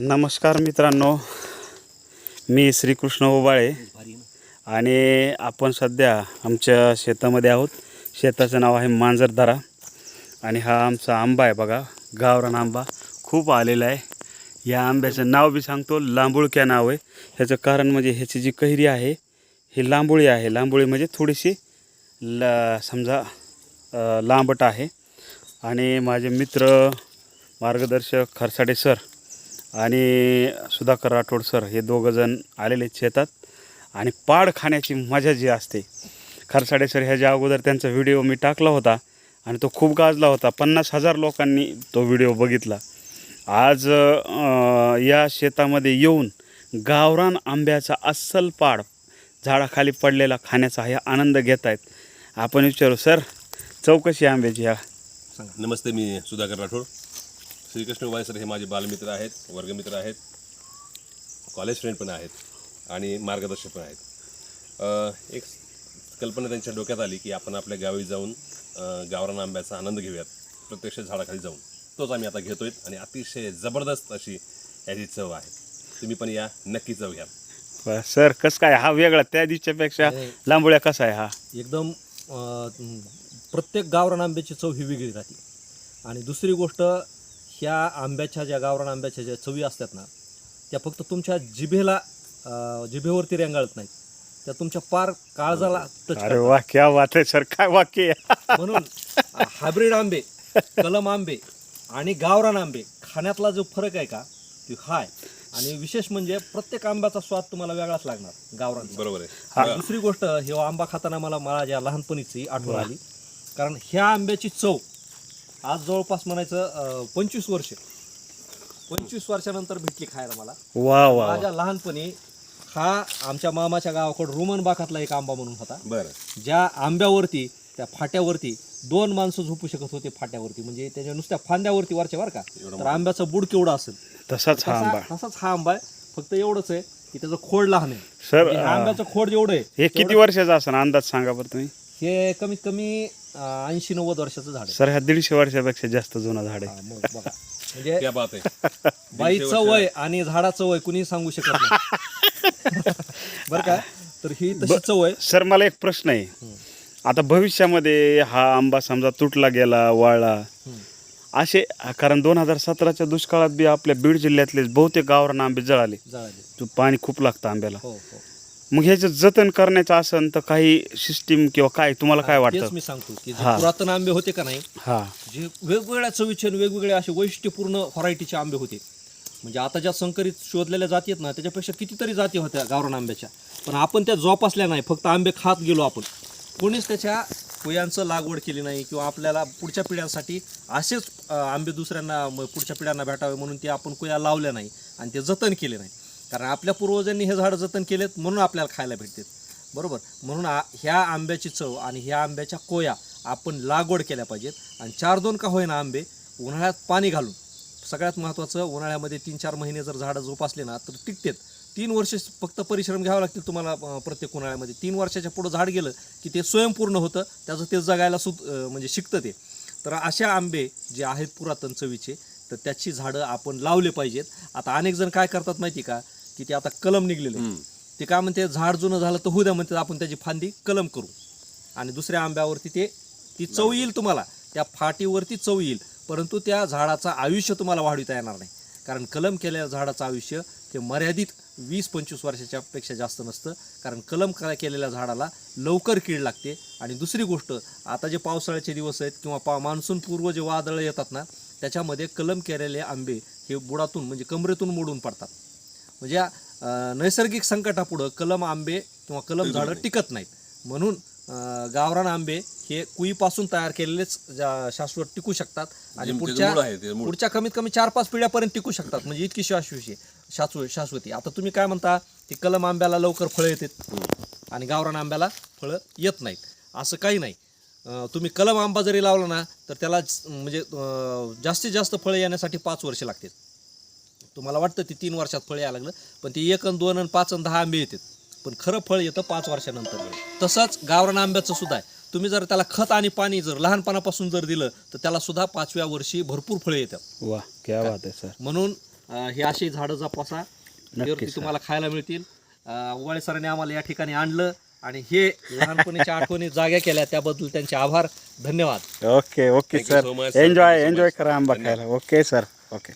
नमस्कार मित्रांनो. मी श्रीकृष्ण ओबाळे आणि आपण सध्या आमच्या शेतामध्ये आहोत. शेताचं नाव आहे मांजरदारा आणि हा आमचा आंबा आहे बघा. गावरान आंबा खूप आलेला आहे. या आंब्याचं नाव बी सांगतो लांबुळक्या नाव आहे. ह्याचं कारण म्हणजे ह्याची जी कैरी आहे ही लांबुळी आहे. लांबुळी म्हणजे थोडीशी ल समजा लांबट आहे. आणि माझे मित्र मार्गदर्शक खरसाडे सर आणि सुधाकर राठोड सर हे दोघंजण आलेले शेतात. आणि पाड खाण्याची मजा जी असते खरसाडे सर ह्याच्या अगोदर त्यांचा व्हिडिओ मी टाकला होता आणि तो खूप गाजला होता. पन्नास हजार लोकांनी तो व्हिडिओ बघितला. आज या शेतामध्ये येऊन गावरान आंब्याचा अस्सल पाड झाडाखाली पडलेला खाण्याचा हा आनंद घेत आहेत आपण विचारू सर चौकशी आंब्याची ह्या नमस्ते मी सुधाकर राठोड. श्रीकृष्ण उबाळे सर हे माझे बालमित्र आहेत वर्गमित्र आहेत कॉलेज फ्रेंड पण आहेत आणि मार्गदर्शक पण आहेत. एक कल्पना त्यांच्या डोक्यात आली की आपण आपल्या गावी जाऊन गावरान आंब्याचा आनंद घेऊयात. प्रत्यक्ष झाडाखाली जाऊन. तोच आम्ही आता घेतोय आणि अतिशय जबरदस्त अशी याची चव आहे. तुम्ही पण या नक्की चव घ्या. सर कसं काय? हा वेगळा त्या दिवशीपेक्षा लांबुळ्या कसा आहे हा? एकदम प्रत्येक गावरान आंब्याची चव ही वेगळी राहते. आणि दुसरी गोष्ट ह्या आंब्याच्या ज्या गावरान आंब्याच्या ज्या चवी असतात ना त्या फक्त तुमच्या जिभेला जिभेवरती रेंगाळत नाहीत. त्या तुमच्या पार काळजाला टच अरे वा क्या बात आहे सर काय वाक्य. म्हणून हायब्रिड आंबे कलम आंबे आणि गावरान आंबे खाण्यातला जो फरक आहे का तो हा आहे आणि विशेष म्हणजे प्रत्येक आंब्याचा स्वाद तुम्हाला वेगळाच लागणार गावरान बरोबर आहे. दुसरी गोष्ट हे आंबा खाताना मला माझ्या लहानपणीची आठवण आली कारण ह्या आंब्याची चव आज जवळपास म्हणायचं पंचवीस वर्ष. पंचवीस वर्षानंतर भेटली खायला मला. वा वा. माझ्या लहानपणी हा आमच्या मामाच्या गावाकडे रोमन बागातला एक आंबा म्हणून होता. बरं. ज्या आंब्यावरती त्या फाट्यावरती दोन माणसं झोपू शकत होते फाट्यावरती. म्हणजे त्याच्या नुसत्या फांद्यावरती वरच्या बरं का. तर आंब्याचं बुड केवढं असेल. तसाच हा आंबा. तसा- तसाच हा आंबा आहे. फक्त एवढंच आहे की त्याचं खोड लहान आहे. सर म्हणजे आंब्याचं खोड जेवढं आहे हे किती वर्षाचा असं अंदाज सांगा बरं तुम्ही. हे कमीत कमी ऐंशी नव्वद वर्षाचं झाड आहे. सर ह्या दीडशे वर्षापेक्षा जास्त जुना झाड आहे. हा, मग बघा. म्हणजे क्या बात आहे. बाईचं वय आणि झाडाचं वय कुणी सांगू शकत नाही. बरं का? तर ही तशी चव आहे सर मला एक प्रश्न आहे. आता भविष्यामध्ये हा आंबा समजा तुटला गेला वाळला असे कारण दोन हजार सतराच्या दुष्काळात बी आपल्या बीड जिल्ह्यातले बहुतेक गावरान आंबे जळाले. जळाले. तो पाणी खूप लागतं आंब्याला. हो हो. मग ह्याचं जतन करण्याचं असेल तर काही सिस्टीम किंवा काय तुम्हाला काय तेच वाटतं? मी सांगतो की जे हा. पुरातन आंबे होते का नाही हा. जे वेगवेगळ्या चवीचे आणि वेगवेगळे असे वैशिष्ट्यपूर्ण व्हरायटीचे आंबे होते. म्हणजे आता ज्या संकरित शोधलेल्या जाती आहेत ना त्याच्यापेक्षा कितीतरी जाती होत्या गावरान आंब्याच्या. पण आपण त्या जोपासल्या नाही फक्त आंबे खात गेलो आपण. कोणीच त्याच्या कुयांचं लागवड केली नाही किंवा आपल्याला पुढच्या पिढ्यांसाठी असेच अं, आंबे दुसऱ्यांना म- पुढच्या पिढ्यांना भेटावे म्हणून ते आपण कुया लावल्या नाही आणि ते जतन केले नाही. कारण आपल्या पूर्वजांनी हे झाडं जतन केलेत म्हणून आपल्याला खायला भेटतात. बरोबर? म्हणून आ- ह्या आंब्याची चव आणि ह्या आंब्याच्या कोया आपण लागवड केल्या पाहिजेत. आणि चार दोन का होईना आंबे उन्हाळ्यात पाणी घालून. सगळ्यात महत्त्वाचं उन्हाळ्यामध्ये तीन चार महिने जर झाडं जोपासले ना तर टिकतेत. तीन वर्ष फक्त परिश्रम घ्यावं लागतील तुम्हाला प्रत्येक उन्हाळ्यामध्ये. तीन वर्षाच्या पुढं झाड गेलं की ते स्वयंपूर्ण होतं त्याचं ते जगायला सुद म्हणजे शिकतं ते. तर अशा आंबे जे आहेत पुरातन चवीचे तर त्याची झाडं आपण लावले पाहिजेत. आता अनेक जण काय करतात माहिती का? की ते आता कलम निघलेले. ते काय म्हणते झाड जुनं झालं तर होऊ द्या म्हणते आपण त्याची फांदी कलम करू. आणि दुसऱ्या आंब्यावरती ते ती चव येईल तुम्हाला. त्या फाटीवरती चव येईल. परंतु त्या झाडाचं आयुष्य तुम्हाला वाढविता येणार नाही. कारण कलम केलेल्या झाडाचं आयुष्य हे मर्यादित वीस पंचवीस वर्षाच्या पेक्षा जास्त नसतं. कारण कलम क- केलेल्या झाडाला लवकर कीड लागते. आणि दुसरी गोष्ट आता जे पावसाळ्याचे दिवस आहेत किंवा पा मान्सून पूर्व जे वादळं येतात ना त्याच्यामध्ये कलम केलेले आंबे हे बुडातून म्हणजे कमरेतून मोडून पडतात. म्हणजे नैसर्गिक संकटापुढं कलम आंबे किंवा कलम झाडं टिकत नाहीत. म्हणून गावरान आंबे हे कुईपासून तयार केलेलेच शाश्वत टिकू शकतात आणि पुढच्या. पुढच्या कमीत कमी चार पाच पिढ्यापर्यंत टिकू शकतात. म्हणजे इतकी शाश्वती शाश्व शाश्वती. आता तुम्ही काय म्हणता की कलम आंब्याला लवकर फळं येतात आणि गावरान आंब्याला फळं येत नाहीत. असं काही नाही. तुम्ही कलम आंबा जरी लावला ना तर त्याला म्हणजे जास्तीत जास्त फळं येण्यासाठी पाच वर्ष लागतील तुम्हाला वाटतं ते तीन वर्षात फळ यायला लागलं पण ते एक अन दोन अन पाच अन दहा आंबे येतात. पण खरं फळ येतं पाच वर्षानंतर. तसंच गावरान आंब्याचं सुद्धा आहे. तुम्ही जर त्याला खत आणि पाणी जर लहानपणापासून जर दिलं तर त्याला सुद्धा पाचव्या वर्षी भरपूर फळं येतात. वा क्या बात आहे सर. म्हणून अं, हे अशी झाडं जपासा. तुम्हाला खायला मिळतील. उवाळे सरांनी आम्हाला या ठिकाणी आणलं आणि हे लहानपणीच्या आठवणी जाग्या केल्या. त्याबद्दल त्यांचे आभार. धन्यवाद. Okay okay sir. Enjoy enjoy. करा आंबा खायला. Okay sir. ओके.